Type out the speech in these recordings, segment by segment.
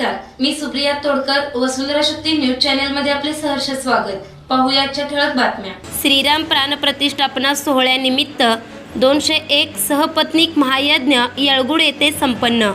नमस्कार. मी सुप्रिया तोडकर वसुंधरा शक्ती न्यूज चॅनलमध्ये आपले सहर्ष स्वागत. पाहुयाच्या ठळक बातम्या. श्रीराम प्राणप्रतिष्ठापना सोहळ्यानिमित्त दोनशे एक सहपत्नीक महायज्ञ येळगुड येथे संपन्न.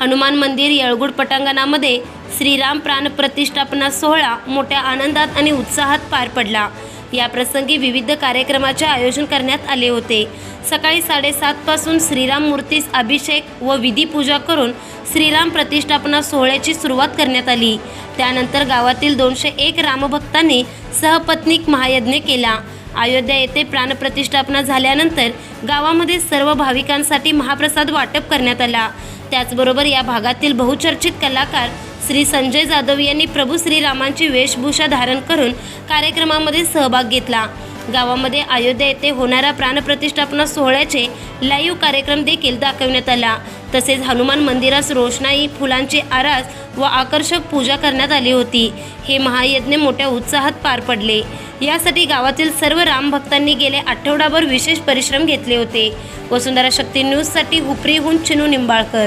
हनुमान मंदिर येळगुड पटांगणामध्ये श्रीराम प्राणप्रतिष्ठापना सोहळा मोठ्या आनंदात आणि उत्साहात पार पडला. या प्रसंगी विविध कार्यक्रमाचे आयोजन करण्यात आले होते. सकाळी साडेसातपासून श्रीराम मूर्तीस अभिषेक व विधी पूजा करून श्रीराम प्रतिष्ठापना सोहळ्याची सुरुवात करण्यात आली. त्यानंतर गावातील दोनशे एक रामभक्तांनी सहपत्नीक महायज्ञ केला. अयोध्या येथे प्राणप्रतिष्ठापना झाल्यानंतर गावामध्ये सर्व भाविकांसाठी महाप्रसाद वाटप करण्यात आला. त्याचबरोबर या भागातील बहुचर्चित कलाकार श्री संजय जाधव यांनी प्रभू श्रीरामांची वेशभूषा धारण करून कार्यक्रमामध्ये सहभाग घेतला. गावामध्ये अयोध्या येथे होणाऱ्या प्राणप्रतिष्ठापना सोहळ्याचे लाईव्ह कार्यक्रम देखील दाखवण्यात आला. तसेच हनुमान मंदिरास रोषणाई फुलांची आरास व आकर्षक पूजा करण्यात आली होती. हे महायज्ञ मोठ्या उत्साहात पार पडले. यासाठी गावातील सर्व रामभक्तांनी गेले आठवडाभर विशेष परिश्रम घेतले होते. वसुंधरा शक्ती न्यूजसाठी हुपरीहून चिनू निंबाळकर.